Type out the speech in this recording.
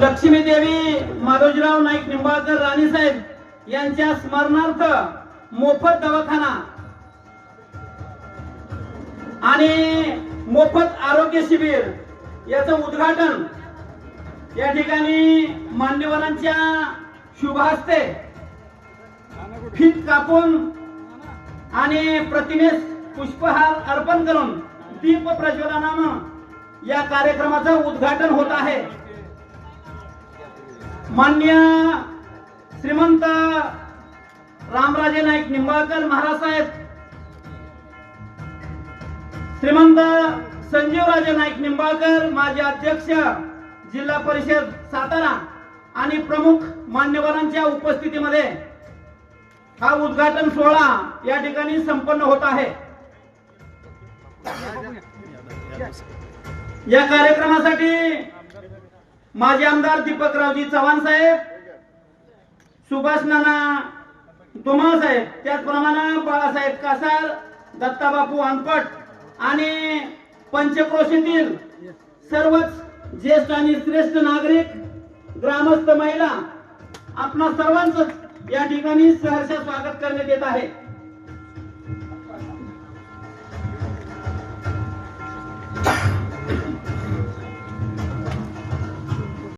लक्ष्मी देवी माधोजीराव नाईक निंबाळकर राणी साहेब यांच्या स्मरणार्थ मोफत दवाखाना आणि मोफत आरोग्य शिबिर याचं उद्घाटन या ठिकाणी मान्यवरांच्या शुभ हस्ते फीत कापून आणि प्रतिमेस पुष्पहार अर्पण करून दीप प्रज्वलनानं या कार्यक्रमाचं उद्घाटन होत आहे. मान्य श्रीमंत रामराजे नाईक निंबाळकर महाराज साहेब श्रीमंत संजीवराजे नाईक निंबाळकर माजी अध्यक्ष जिल्हा परिषद सातारा आणि प्रमुख मान्यवरांच्या उपस्थितीमध्ये हा उद्घाटन सोहळा या ठिकाणी संपन्न होत आहे. या कार्यक्रमासाठी माजी आमदार दीपकरावजी चव्हाण साहेब सुभाष नाना धुमाळ साहेब त्याचप्रमाणे बाळासाहेब कासाल दत्ताबापू अनपट आणि पंचक्रोशीतील सर्वच ज्येष्ठ आणि श्रेष्ठ नागरिक ग्रामस्थ महिला आपणा सर्वांच या ठिकाणी सहर्ष स्वागत करण्यात येत आहे.